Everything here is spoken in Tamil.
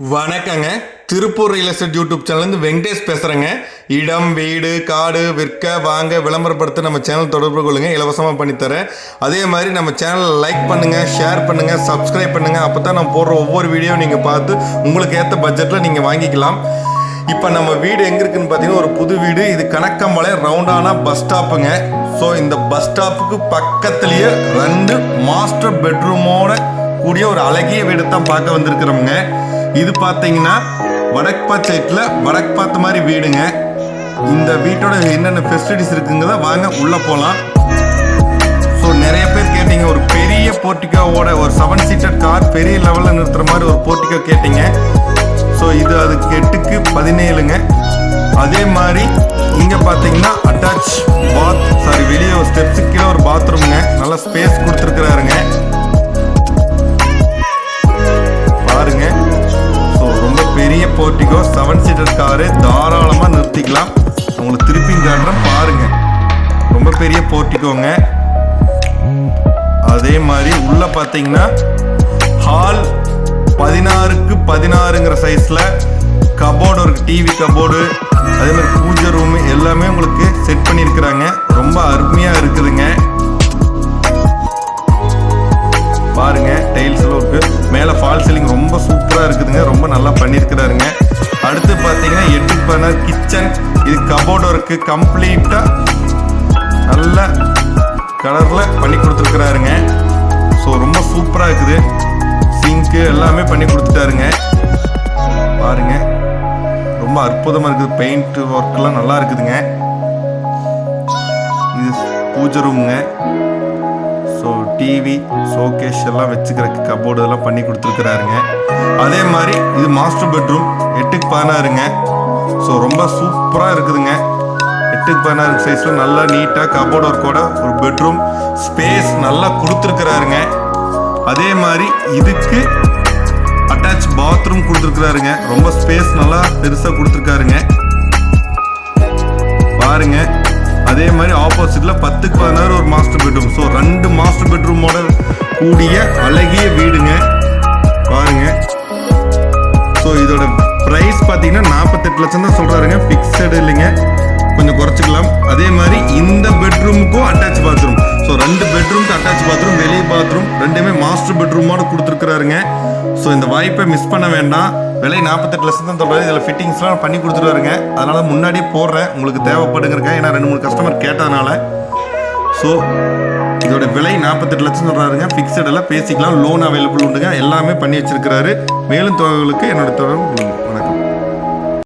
வணக்கங்க. திருப்பூர் ரியல் எஸ்டேட் யூடியூப் சேனல்லேருந்து வெங்கடேஷ் பேசுகிறேங்க இடம் வீடு காடு விற்க வாங்க விளம்பரப்படுத்த நம்ம சேனல் தொடர்பு கொள்ளுங்க. இலவசமாக பண்ணித்தரேன். அதே மாதிரி நம்ம சேனலை லைக் பண்ணுங்கள் ஷேர் பண்ணுங்கள் சப்ஸ்கிரைப் பண்ணுங்கள் அப்போ தான் நம்ம போடுற ஒவ்வொரு வீடியோ நீங்கள் பார்த்து உங்களுக்கு ஏற்ற பட்ஜெட்டில் நீங்கள் வாங்கிக்கலாம். இப்போ நம்ம வீடு எங்கே இருக்குன்னு பார்த்தீங்கன்னா ஒரு புது வீடு. இது கணக்கம்பாளையம் ரவுண்டானா பஸ் ஸ்டாப்புங்க ஸோ இந்த பஸ் ஸ்டாப்புக்கு பக்கத்துலேயே ரெண்டு மாஸ்டர் பெட்ரூமோட கூடிய ஒரு அழகிய வீடு தான் பார்க்க வந்திருக்கிறோமுங்க. இது பார்த்தீங்கன்னா வடக்பாத் சைட்டில் வடக்கு பார்த்த மாதிரி வீடுங்க. இந்த வீட்டோட என்னென்ன ஃபெசிலிட்டிஸ் இருக்குங்கிறத வாங்க உள்ளே போகலாம் ஸோ நிறைய பேர் கேட்டீங்க ஒரு பெரிய போர்ட்டிக்காவோட ஒரு செவன் சீட்டட் கார் பெரிய லெவலில் நிறுத்துகிற மாதிரி ஒரு போர்ட்டிகோ கேட்டீங்க. ஸோ இது அதுக்கு எட்டுக்கு பதினேழுங்க. அதே மாதிரி இங்கே பார்த்தீங்கன்னா அட்டாச் செவன் காரே தாராளமாக நிறுத்திக்கலாம். உங்களுக்கு திருப்பியும் காட்டுறேன். பாருங்க. ரொம்ப பெரிய போர்ட்டிகோங்க அதே மாதிரி உள்ள பார்த்தீங்கன்னா ஹால் பதினாறுக்கு பதினாறுங்கிற சைஸ்ல கபோர்டு இருக்குது டிவி கபோர்டு அதே மாதிரி பூஜை ரூம் எல்லாமே உங்களுக்கு செட் பண்ணியிருக்கிறாங்க. ரொம்ப அருமையாக இருக்குதுங்க. பாருங்க டைல்ஸ் ஒர்க்கு மேலே ஃபால் சீலிங் ரொம்ப சூப்பராக இருக்குதுங்க. ரொம்ப நல்லா பண்ணியிருக்கிறாருங்க. எட்டு பர்னர் கிச்சன் இது கபோர்டு ஒர்க்கு கம்ப்ளீட்டாக நல்ல கலரில் பண்ணி கொடுத்துருக்குறாருங்க. ஸோ ரொம்ப சூப்பராக இருக்குது. சிங்க்கு எல்லாமே பண்ணி கொடுத்துட்டாருங்க. பாருங்க. ரொம்ப அற்புதமாக இருக்குது. பெயிண்ட் ஒர்க்கெல்லாம் நல்லா இருக்குதுங்க. இது பூஜை ரூமுங்க ஸோ டிவி ஷோகேஷ் எல்லாம் வச்சுக்கிறக்கு கபோர்டு எல்லாம் பண்ணி கொடுத்துருக்குறாருங்க. அதே மாதிரி இது மாஸ்டர் பெட்ரூம் எட்டுக்கு பதினாறுங்க. ஸோ ரொம்ப சூப்பராக இருக்குதுங்க. எட்டுக்கு பதினாறு சைஸில் நல்லா நீட்டாக கபோர்டு ஒர்க்கோட ஒரு பெட்ரூம் ஸ்பேஸ் நல்லா கொடுத்துருக்குறாருங்க. அதே மாதிரி இதுக்கு அட்டாச் பாத்ரூம் கொடுத்துருக்குறாருங்க. ரொம்ப ஸ்பேஸ் நல்லா பெருசாக கொடுத்துருக்காருங்க. பாருங்க. அதே மாதிரி ஆப்போசிட்டில் பத்துக்கு பதினாறு ஒரு மாஸ்டர் பெட்ரூம் ஸோ ரெண்டு மாஸ்டர் பெட்ரூமோட கூடிய அழகிய வீடுங்க. பாருங்க. ஸோ இதோட ப்ரைஸ் பார்த்தீங்கன்னா நாற்பத்தெட்டு லட்சம் தான் பாருங்க ஃபிக்ஸடு இல்லைங்க. கொஞ்சம் குறைச்சிக்கலாம். அதே மாதிரி இந்த பெட்ரூமுக்கும் அட்டாச் பாத்ரூம் ஸோ ரெண்டு பெட்ரூம்க்கு அட்டாச் பாத்ரூம் வெளியே பாத்ரூம் ரெண்டுமே மாஸ்டர் பெட்ரூமோட கொடுத்துருக்குறாருங்க. ஸோ இந்த வாய்ப்பை மிஸ் பண்ண வேண்டாம். விலை நாற்பத்தெட்டு லட்சம் தான் சொல்கிறாரு இதில் ஃபிட்டிங்ஸ்லாம் பண்ணி கொடுத்துருவாருங்க. அதனால முன்னாடியே போடுறேன். உங்களுக்கு தேவைப்படுங்கிறக்க ஏன்னா ரெண்டு மூணு கஸ்டமர் கேட்டதுனால. ஸோ இதோட விலை நாற்பத்தெட்டு லட்சம் சொல்கிறாருங்க ஃபிக்ஸடெல்லாம் பேசிக்கலாம். லோன் அவைலபிள் உண்டுங்க. எல்லாமே பண்ணி வச்சிருக்கிறாரு. மேலும் தொகைகளுக்கு என்னோட தொடர்பு